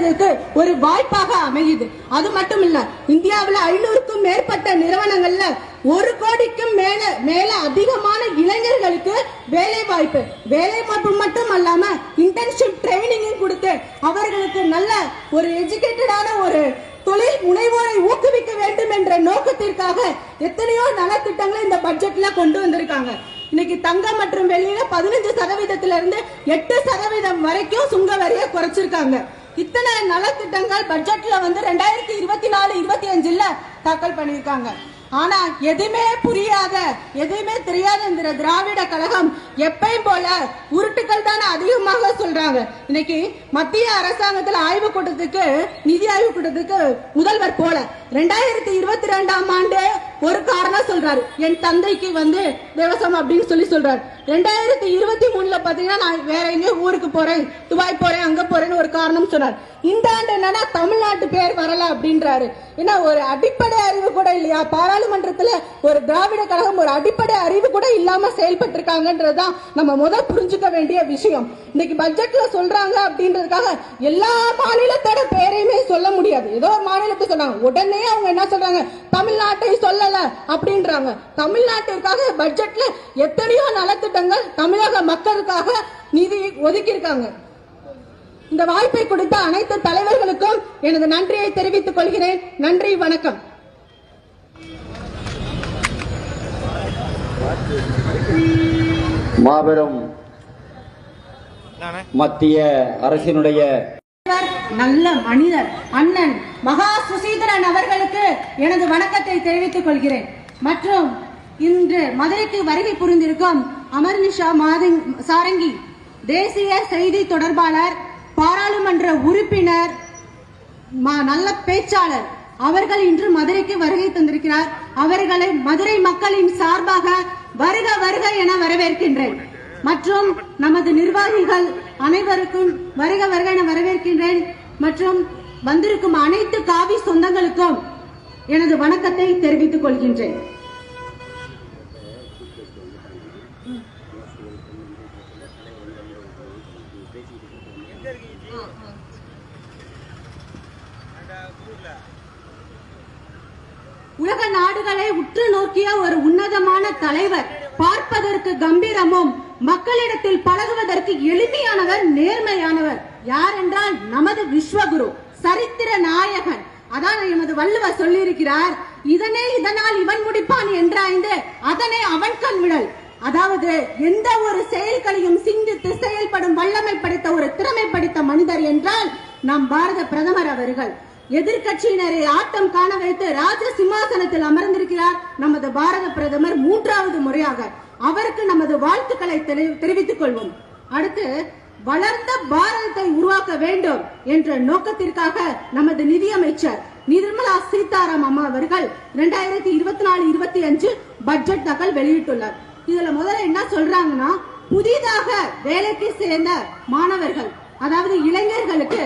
முன்னேறுவதற்கு ஒரு வாய்ப்பாக அமையுது. அது மட்டும் இல்ல இந்தியாவில் ஐநூறுக்கும் மேற்பட்ட நிறுவனங்கள்ல ஒரு கோடிக்கும் மேல மேல அதிகமான இளைஞர்களுக்கு வேலை வாய்ப்பு வேலை வாய்ப்பு மட்டும் அல்லாம இன்டர்ன்ஷிப் ட்ரைனிங்கும் கொடுத்து அவர்களுக்கு நல்ல ஒரு எஜுகேட்டடான ஒரு தொழில் முனைவோரை ஊக்குவிக்க வேண்டும் என்ற நோக்கத்திற்காக எத்தனையோ நலத்திட்டங்களை இந்த பட்ஜெட்ல கொண்டு வந்திருக்காங்க. இன்னைக்கு தங்கம் மற்றும் வெள்ளியில பதினஞ்சு சதவீதத்துல இருந்து எட்டு சதவீதம் வரைக்கும் சுங்க வரியை குறைச்சிருக்காங்க. இத்தனை நலத்திட்டங்கள் பட்ஜெட்ல வந்து ரெண்டாயிரத்தி இருபத்தி நாலு இருபத்தி அஞ்சுல தாக்கல் பண்ணியிருக்காங்க. ஆனா எதுவுமே புரியாத எதுவுமே தெரியாத இந்த திராவிட கழகம் எப்பயும் போல உருட்டுக்கள் தானே அதிகமாக சொல்றாங்க. இன்னைக்கு மத்திய அரசாங்கத்தில் ஆய்வு கூட்டத்துக்கு நிதி ஆய்வு கூட்டத்துக்கு முதல்வர் போல. ரெண்டாயிரத்தி இருபத்தி ரெண்டாம் ஆண்டு ஒரு காரணம் சொல்றாரு. என் தந்தைக்கு வந்து தேவசம் அப்படின்னு சொல்லி சொல்றாரு. ரெண்டாயிரத்தி இருபத்தி மூணுல பாத்தீங்கன்னா நான் வேற எங்கேயோ ஊருக்கு போறேன் துபாய் போறேன் அங்க போறேன்னு ஒரு காரணம் சொன்னார். இந்த ஆண்டு என்னன்னா தமிழ்நாட்டு பேர் வரல அப்படின்றாரு. ஏன்னா ஒரு அடிப்படை அறிவு கூட இல்லையா? பாராளுமன்றத்துல ஒரு திராவிட கழகம் ஒரு அடிப்படை அறிவு கூட இல்லாம செயல்பட்டு இருக்காங்கன்றதுதான் நம்ம முதல் புரிஞ்சுக்க வேண்டிய விஷயம். இன்னைக்கு பட்ஜெட்ல சொல்றாங்க அப்படின்றதுக்காக எல்லா மாநிலத்தோட பேரையுமே சொல்ல முடியாது. ஏதோ ஒரு மாநிலத்தை சொன்னாங்க. உடனே அவங்க என்ன சொல்றாங்க? தமிழ்நாட்டை சொல்லல அப்படின்றாங்க. தமிழ்நாட்டிற்காக பட்ஜெட்ல எத்தனையோ நலத்திட்டங்கள் தமிழக மக்களுக்காக நிதி ஒதுக்கி இருக்காங்க இந்த வாய்ப்பை கொடுத்த அனைத்து தலைவர்களுக்கும் எனது நன்றியை தெரிவித்துக் கொள்கிறேன். நன்றி வணக்கம். மாபெரும் மத்திய அரசினுடைய நல்ல மனிதர் அண்ணன் மகா சுசீந்திரன் அவர்களுக்கு எனது வணக்கத்தை தெரிவித்துக் கொள்கிறேன். மற்றும் இன்று மதுரைக்கு வருகை புரிந்திருக்கும் அமர்நிஷா மாதங் சாரங்கி தேசிய செய்தி தொடர்பாளர் பாராளுமன்ற உறுப்பினர் நல்ல பேச்சாளர் அவர்கள் இன்று மதுரைக்கு வருகை தந்திருக்கிறார். அவர்களை மதுரை மக்களின் சார்பாக வருக வருக என வரவேற்கின்றேன். மற்றும் நமது நிர்வாகிகள் அனைவருக்கும் வருக வருக என வரவேற்கின்றேன். மற்றும் வந்திருக்கும் அனைத்து காவி சொந்தங்களுக்கும் எனது வணக்கத்தை தெரிவித்துக் கொள்கின்றேன். உலக நாடுகளை உற்று நோக்கிய ஒரு உன்னதமான தலைவர் பார்ப்பதற்கு கம்பீரமும் மக்களிடத்தில் பழகுவதற்கு எளிமையானவர் நேர்மையானவர். யார் என்றால் நமது விஸ்வகுரு சரித்திர நாயகன். அதான் எமது வள்ளுவர் சொல்லியிருக்கிறார் இதனே இதனால் இவன் முடிப்பான் என்றாய்ந்து அதனை அவன் கண் விடல். அதாவது எந்த ஒரு செயல்களையும் சிந்தித்து செயல்படும் வல்லமை படைத்த ஒரு திறமை படைத்த மனிதர் என்றால் நம் பாரத பிரதமர் அவர்கள். எதிர்க்கட்சியினரை ஆட்டம் காண வைத்து ராஜ சிம்மாசனத்தில் அமர்ந்திருக்கிறார் நமது பாரத பிரதமர் மூன்றாவது முறையாக. அவருக்கு நமது வாழ்த்துக்களை தெரிவித்துக் கொள்வோம். அடுத்து வளர்ந்த பாரதத்தை உருவாக்க வேண்டும் என்ற நோக்கத்திற்காக நமது நிதியமைச்சர் நிர்மலா சீதாராம் அம்மா அவர்கள் இரண்டாயிரத்தி இருபத்தி நாலு இருபத்தி அஞ்சு பட்ஜெட் தாக்கல் வெளியிட்டுள்ளார். இதுல முதல்ல என்ன சொல்றாங்கன்னா புதிதாக வேலைக்கு சேர்ந்த மாணவர்கள் அதாவது இளைஞர்களுக்கு